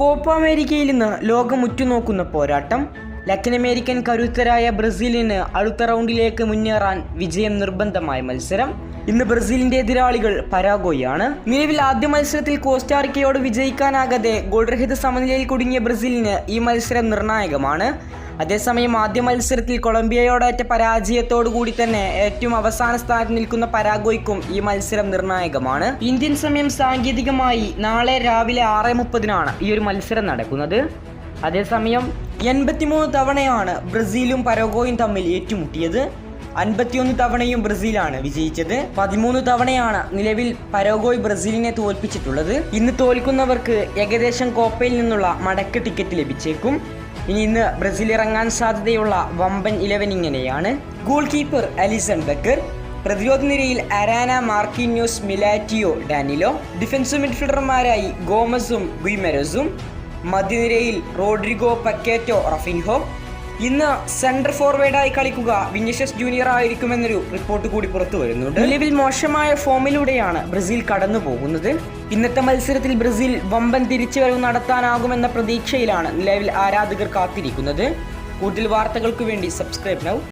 Copa അമേരിക്കയിൽ നിന്ന് ലോകം ഉറ്റുനോക്കുന്ന പോരാട്ടം ലത്തീൻ അമേരിക്കൻ കരുത്തരായ ബ്രസീലിന് അടുത്ത റൗണ്ടിലേക്ക് മുന്നേറാൻ വിജയം നിർബന്ധമായ മത്സരം. ഇന്ന് ബ്രസീലിന്റെ എതിരാളികൾ പരാഗോയാണ്. നിലവിൽ ആദ്യ മത്സരത്തിൽ കോസ്റ്റാറിക്കയോട് വിജയിക്കാനാകാതെ ഗോൾരഹിത സമനിലയിൽ കുടുങ്ങിയ ബ്രസീലിന് ഈ മത്സരം നിർണായകമാണ്. അതേസമയം ആദ്യ മത്സരത്തിൽ കൊളംബിയയോടേറ്റ പരാജയത്തോടു കൂടി തന്നെ ഏറ്റവും അവസാന സ്ഥാനത്ത് നിൽക്കുന്ന പരാഗോയ്ക്കും ഈ മത്സരം നിർണായകമാണ്. ഇന്ത്യൻ സമയം സാങ്കേതികമായി നാളെ രാവിലെ ആറ് മുപ്പതിനാണ് ഈ ഒരു മത്സരം നടക്കുന്നത്. അതേസമയം എൺപത്തിമൂന്ന് തവണയാണ് ബ്രസീലും പരാഗോയും തമ്മിൽ ഏറ്റുമുട്ടിയത്. അൻപത്തിയൊന്ന് തവണയും ബ്രസീലാണ് വിജയിച്ചത്. പതിമൂന്ന് തവണയാണ് നിലവിൽ പരോഗോയ് ബ്രസീലിനെ തോൽപ്പിച്ചിട്ടുള്ളത്. ഇന്ന് തോൽക്കുന്നവർക്ക് ഏകദേശം കോപ്പയിൽ നിന്നുള്ള മടക്ക ടിക്കറ്റ് ലഭിച്ചേക്കും. ഇനി ഇന്ന് ബ്രസീൽ ഇറങ്ങാൻ സാധ്യതയുള്ള വമ്പൻ ഇലവൻ ഇങ്ങനെയാണ്. ഗോൾ കീപ്പർ അലിസൺ ബക്കർ പ്രതിരോധ നിരയിൽ Arana Marquinhos Militao Danilo defence മിഡ്ഫീൽഡർമാരായി ഗോമസും ഗുയ്മെരസും മധ്യനിരയിൽ റോഡ്രിഗോ പക്കേറ്റോ റഫിൻഹോ ഇന്ന് സെൻട്രൽ ഫോർവേഡായി കളിക്കുക വിനീഷ്യസ് ജൂനിയർ ആയിരിക്കുമെന്നൊരു റിപ്പോർട്ട് കൂടി പുറത്തു വരുന്നുണ്ട്. നിലവിൽ മോശമായ ഫോമിലൂടെയാണ് ബ്രസീൽ കടന്നു പോകുന്നത്. ഇന്നത്തെ മത്സരത്തിൽ ബ്രസീൽ വമ്പൻ തിരിച്ചുവരവ് നടത്താനാകുമെന്ന പ്രതീക്ഷയിലാണ് നിലവിൽ ആരാധകർ കാത്തിരിക്കുന്നത്. കൂടുതൽ വാർത്തകൾക്ക് വേണ്ടി സബ്സ്ക്രൈബ് നൗ